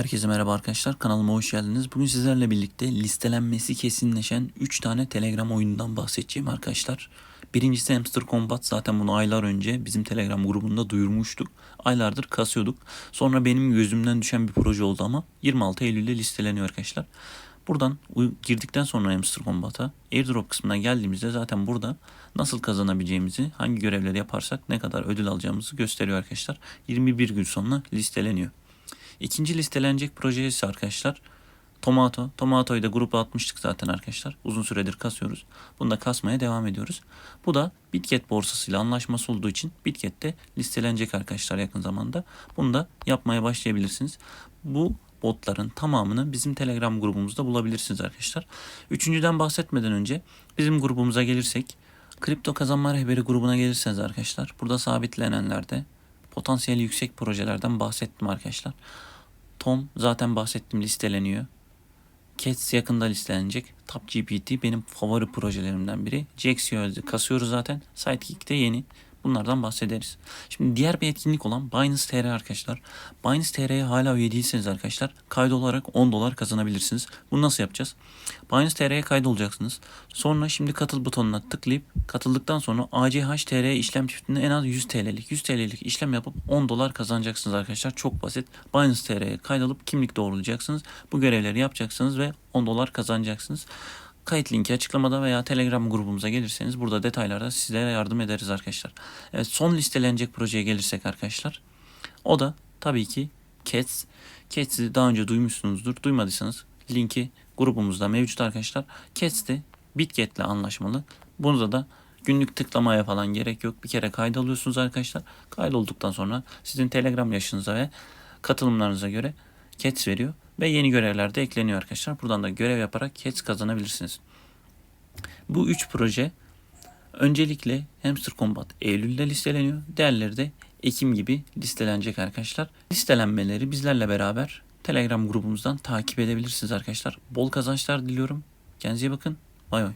Herkese merhaba arkadaşlar. Kanalıma hoş geldiniz. Bugün sizlerle birlikte listelenmesi kesinleşen 3 tane Telegram oyunundan bahsedeceğim arkadaşlar. Birincisi Hamster Combat. Zaten bunu aylar önce bizim Telegram grubunda duyurmuştuk. Aylardır kasıyorduk. Sonra benim gözümden düşen bir proje oldu ama 26 Eylül'de listeleniyor arkadaşlar. Buradan girdikten sonra Hamster Combat'a airdrop kısmına geldiğimizde zaten burada nasıl kazanabileceğimizi, hangi görevleri yaparsak ne kadar ödül alacağımızı gösteriyor arkadaşlar. 21 gün sonra listeleniyor. İkinci listelenecek proje ise arkadaşlar Tomato. Tomato'yu da gruba atmıştık zaten arkadaşlar. Uzun süredir kasıyoruz. Bunu da kasmaya devam ediyoruz. Bu da Bitget borsasıyla anlaşması olduğu için Bitget'te listelenecek arkadaşlar yakın zamanda. Bunu da yapmaya başlayabilirsiniz. Bu botların tamamını bizim Telegram grubumuzda bulabilirsiniz arkadaşlar. Üçüncüden bahsetmeden önce bizim grubumuza gelirsek Kripto Kazanma Rehberi grubuna gelirseniz arkadaşlar burada sabitlenenlerde potansiyeli yüksek projelerden bahsettim arkadaşlar. Tom zaten bahsettim listeleniyor. Cats yakında listelenecek. Top GPT benim favori projelerimden biri. Jaxio'yu kasıyoruz zaten. Sidekick de yeni. Bunlardan bahsederiz. Şimdi diğer bir etkinlik olan Binance TR arkadaşlar. Binance TR'ye hala üye değilseniz arkadaşlar kaydolarak 10 dolar kazanabilirsiniz. Bunu nasıl yapacağız? Binance TR'ye kaydolacaksınız. Sonra şimdi katıl butonuna tıklayıp katıldıktan sonra ACH TR işlem çiftinde en az 100 TL'lik 100 TL'lik işlem yapıp 10 dolar kazanacaksınız arkadaşlar. Çok basit. Binance TR'ye kaydolup kimlik doğrulayacaksınız. Bu görevleri yapacaksınız ve 10 dolar kazanacaksınız. Kayıt linki açıklamada veya Telegram grubumuza gelirseniz burada detaylarda sizlere yardım ederiz arkadaşlar. Evet son listelenecek projeye gelirsek arkadaşlar. O da tabii ki Cats. Cats'i daha önce duymuşsunuzdur. Duymadıysanız linki grubumuzda mevcut arkadaşlar. Cats de Bitget'le anlaşmalı. Burada da günlük tıklamaya falan gerek yok. Bir kere kaydoluyorsunuz arkadaşlar. Kaydolduktan sonra sizin Telegram yaşınıza ve katılımlarınıza göre Cats veriyor. Ve yeni görevler de ekleniyor arkadaşlar. Buradan da görev yaparak Cats kazanabilirsiniz. Bu üç proje öncelikle Hamster Combat Eylül'de listeleniyor. Diğerleri de Ekim gibi listelenecek arkadaşlar. Listelenmeleri bizlerle beraber Telegram grubumuzdan takip edebilirsiniz arkadaşlar. Bol kazançlar diliyorum. Kendinize bakın. Bay bay.